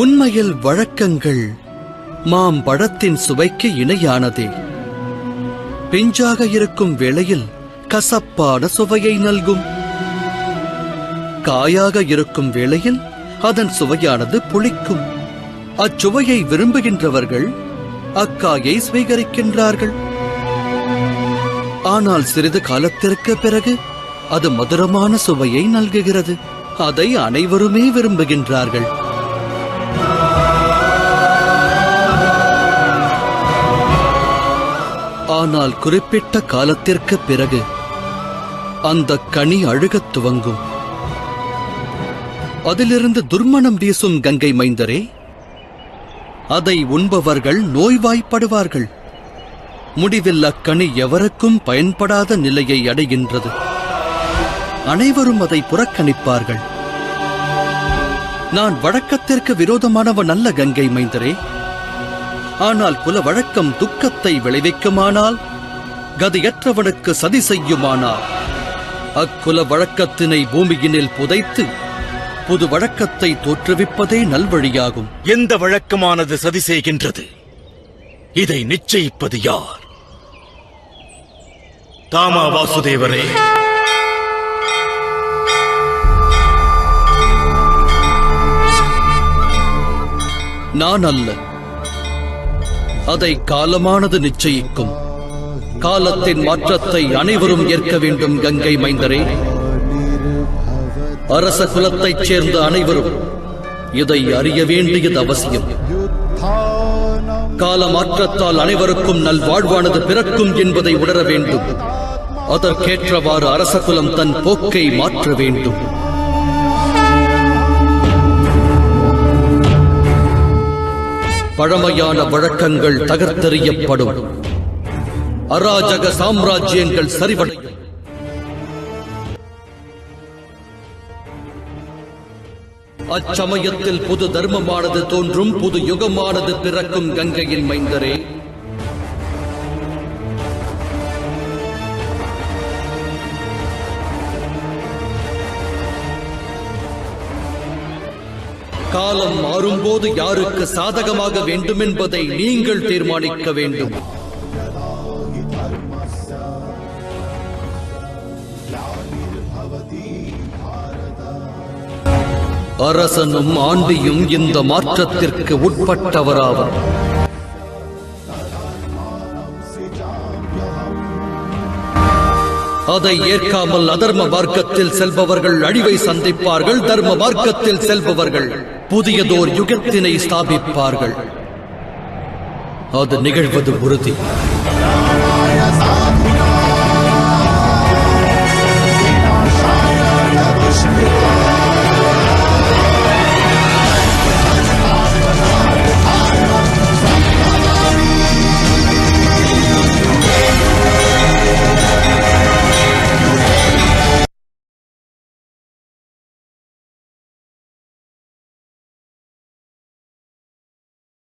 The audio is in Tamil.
உண்மையில் வழக்கங்கள் மாம் பழத்தின் சுவைக்கு இணையானதே. பிஞ்சாக இருக்கும் வேளையில் கசப்பான சுவையை நல்கும். காயாக இருக்கும் வேளையில் அதன் சுவையானது புளிக்கும். அச்சுவையை விரும்புகின்றவர்கள் அக்காயை சுவீகரிக்கின்றார்கள் ஆனால் சிறிது காலத்திற்கு பிறகு அது மதுரமான சுவையை நல்குகிறது. அதை அனைவருமே விரும்புகின்றார்கள். ஆனால் குறிப்பிட்ட காலத்திற்கு பிறகு அந்த கனி அழுகத் துவங்கும். அதிலிருந்து துர்மணம் வீசும் கங்கை மைந்தரே அதை உண்பவர்கள் நோய்வாய்ப்படுவார்கள். முடிவில் அக்கனி எவருக்கும் பயன்படாத நிலையை அடைகின்றது. அனைவரும் அதை புறக்கணிப்பார்கள். நான் வழக்கத்திற்கு விரோதமானவன் அல்ல கங்கை மைந்தரே. ஆனால் குல வழக்கம் துக்கத்தை விளைவிக்குமானால் கதியற்றவனுக்கு சதி செய்யுமானால். அக்குல வழக்கத்தினை பூமியினில் புதைத்து புது வழக்கத்தை தோற்றுவிப்பதே நல்வழியாகும். எந்த வழக்கமானது சதி செய்கின்றது? இதை நிச்சயிப்பது யார்? தாமா வாசுதேவரே. நான் அல்ல. அதை காலமானது நிச்சயிக்கும். காலத்தின் மாற்றத்தை அனைவரும் ஏற்க வேண்டும் கங்கை மைந்தரே. அரச குலத்தைச் சேர்ந்த அனைவரும் இதை அறிய வேண்டியது அவசியம். கால மாற்றத்தால் அனைவருக்கும் நல்வாழ்வானது பிறக்கும் என்பதை உணர வேண்டும். அதற்கேற்றவாறு அரச குலம் தன் போக்கை மாற்ற வேண்டும். பழமையான வழக்கங்கள் தகர்த்தெறியப்படும். அராஜக சாம்ராஜ்யங்கள் சரிவடையும். அச்சமயத்தில் புது தர்மமானது தோன்றும் புது யுகமானது பிறக்கும் கங்கையின் மைந்தரே. காலம் மாறும்போது யாருக்கு சாதகமாக வேண்டும் என்பதை நீங்கள் தீர்மானிக்க வேண்டும். அரசனும் ஆண்டியும் இந்த மாற்றத்திற்கு உட்பட்டவராவர். அதை ஏற்காமல் அதர்ம மார்க்கத்தில் செல்பவர்கள் அழிவை சந்திப்பார்கள் தர்ம மார்க்கத்தில் செல்பவர்கள் புதியதோர் யுகத்தினை ஸ்தாபிப்பார்கள். அது நிகழ்வது உறுதி.